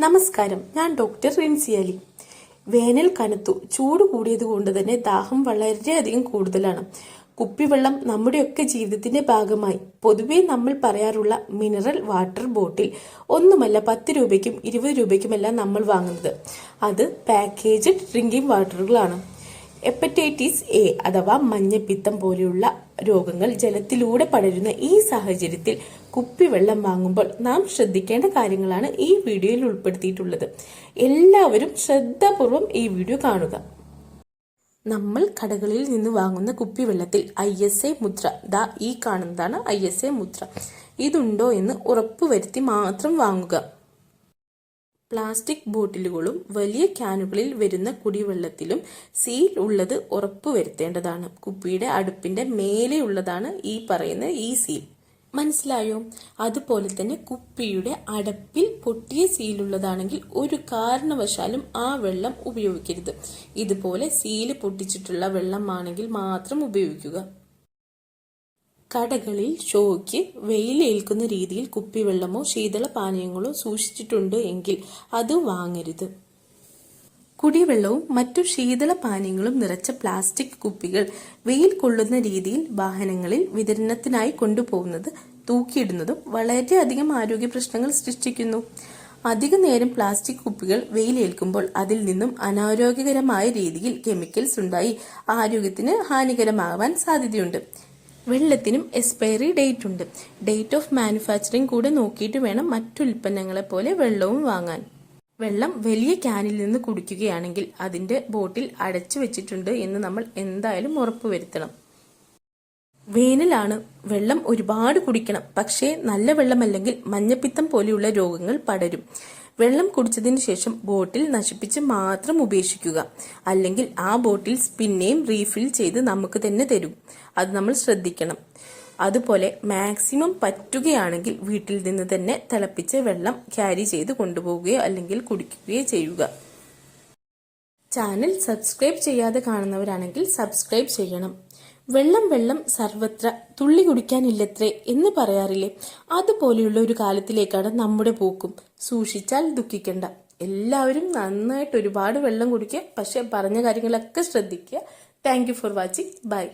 നമസ്കാരം. ഞാൻ ഡോക്ടർ റിൻസി അലി. വേനൽ കനത്തു ചൂട് കൂടിയത് കൊണ്ട് തന്നെ ദാഹം വളരെയധികം കൂടുതലാണ്. കുപ്പിവെള്ളം നമ്മുടെയൊക്കെ ജീവിതത്തിന്റെ ഭാഗമായി. പൊതുവേ നമ്മൾ പറയാറുള്ള മിനറൽ വാട്ടർ ബോട്ടിൽ ഒന്നുമല്ല പത്ത് രൂപയ്ക്കും ഇരുപത് രൂപയ്ക്കുമല്ല നമ്മൾ വാങ്ങുന്നത്. അത് പാക്കേജ്ഡ് ഡ്രിങ്കിംഗ് വാട്ടറുകളാണ്. ഹെപ്പറ്റൈറ്റിസ് എ അഥവാ മഞ്ഞപ്പിത്തം പോലെയുള്ള രോഗങ്ങൾ ജലത്തിലൂടെ പടരുന്ന ഈ സാഹചര്യത്തിൽ കുപ്പിവെള്ളം വാങ്ങുമ്പോൾ നാം ശ്രദ്ധിക്കേണ്ട കാര്യങ്ങളാണ് ഈ വീഡിയോയിൽ ഉൾപ്പെടുത്തിയിട്ടുള്ളത്. എല്ലാവരും ശ്രദ്ധാപൂർവം ഈ വീഡിയോ കാണുക. നമ്മൾ കടകളിൽ നിന്ന് വാങ്ങുന്ന കുപ്പിവെള്ളത്തിൽ ഐ എസ് എ മുദ്ര. ദാ ഈ കാണുന്നതാണ് ഐ എസ് എ മുദ്ര. ഇതുണ്ടോ എന്ന് ഉറപ്പുവരുത്തി മാത്രം വാങ്ങുക. പ്ലാസ്റ്റിക് ബോട്ടിലുകളും വലിയ ക്യാനുകളിൽ വരുന്ന കുടിവെള്ളത്തിലും സീൽ ഉള്ളത് ഉറപ്പുവരുത്തേണ്ടതാണ് കുപ്പിയുടെ അടുപ്പിന്റെ മേലെയുള്ളതാണ് ഈ പറയുന്ന ഈ സീൽ. മനസ്സിലായോ? അതുപോലെ തന്നെ കുപ്പിയുടെ അടപ്പിൽ പൊട്ടിയ സീലുള്ളതാണെങ്കിൽ ഒരു കാരണവശാലും ആ വെള്ളം ഉപയോഗിക്കരുത്. ഇതുപോലെ സീൽ പൊട്ടിച്ചിട്ടുള്ള വെള്ളമാണെങ്കിൽ മാത്രം ഉപയോഗിക്കുക. കടകളിൽ ഷോയ്ക്ക് വെയിലേൽക്കുന്ന രീതിയിൽ കുപ്പിവെള്ളമോ ശീതള പാനീയങ്ങളോ സൂക്ഷിച്ചിട്ടുണ്ട് എങ്കിൽ അത് വാങ്ങരുത്. കുടിവെള്ളവും മറ്റു ശീതള പാനീയങ്ങളും നിറച്ച പ്ലാസ്റ്റിക് കുപ്പികൾ വെയിൽ കൊള്ളുന്ന രീതിയിൽ വാഹനങ്ങളിൽ വിതരണത്തിനായി കൊണ്ടുപോകുന്നത് തൂക്കിയിടുന്നതും വളരെയധികം ആരോഗ്യ പ്രശ്നങ്ങൾ സൃഷ്ടിക്കുന്നു. അധിക നേരം പ്ലാസ്റ്റിക് കുപ്പികൾ വെയിലേൽക്കുമ്പോൾ അതിൽ നിന്നും അനാരോഗ്യകരമായ രീതിയിൽ കെമിക്കൽസ് ഉണ്ടായി ആരോഗ്യത്തിന് ഹാനികരമാവാൻ സാധ്യതയുണ്ട്. വെള്ളത്തിനും എക്സ്പയറി ഡേറ്റ് ഉണ്ട്. ഡേറ്റ് ഓഫ് മാനുഫാക്ചറിംഗ് കൂടെ നോക്കിയിട്ട് വേണം മറ്റുൽപ്പന്നങ്ങളെ പോലെ വെള്ളവും വാങ്ങാൻ. വെള്ളം വലിയ ക്യാനിൽ നിന്ന് കുടിക്കുകയാണെങ്കിൽ അതിന്റെ ബോട്ടിൽ അടച്ചു വെച്ചിട്ടുണ്ട് എന്ന് നമ്മൾ എന്തായാലും ഉറപ്പുവരുത്തണം വേനലാണ് വെള്ളം ഒരുപാട് കുടിക്കണം. പക്ഷേ നല്ല വെള്ളമല്ലെങ്കിൽ മഞ്ഞപ്പിത്തം പോലെയുള്ള രോഗങ്ങൾ പടരും. വെള്ളം കുടിച്ചതിന് ശേഷം ബോട്ടിൽ നശിപ്പിച്ച് മാത്രം ഉപേക്ഷിക്കുക. അല്ലെങ്കിൽ ആ ബോട്ടിൽ പിന്നെയും റീഫിൽ ചെയ്ത് നമുക്ക് തന്നെ തരും. അത് നമ്മൾ ശ്രദ്ധിക്കണം. അതുപോലെ മാക്സിമം പറ്റുകയാണെങ്കിൽ വീട്ടിൽ നിന്ന് തന്നെ തിളപ്പിച്ച വെള്ളം ക്യാരി ചെയ്ത് കൊണ്ടുപോവുകയോ അല്ലെങ്കിൽ കുടിക്കുകയോ ചെയ്യുക. ചാനൽ സബ്സ്ക്രൈബ് ചെയ്യാതെ കാണുന്നവരാണെങ്കിൽ സബ്സ്ക്രൈബ് ചെയ്യണം. വെള്ളം വെള്ളം സർവത്ര തുള്ളി കുടിക്കാനില്ലത്രേ എന്ന് പറയാറില്ലേ? അതുപോലെയുള്ള ഒരു കാലത്തിലേക്കാണ് നമ്മുടെ പോക്കും. സൂക്ഷിച്ചാൽ ദുഃഖിക്കണ്ട. എല്ലാവരും നന്നായിട്ട് ഒരുപാട് വെള്ളം കുടിക്കുക. പക്ഷെ പറഞ്ഞ കാര്യങ്ങളൊക്കെ ശ്രദ്ധിക്കുക. Thank for watching bye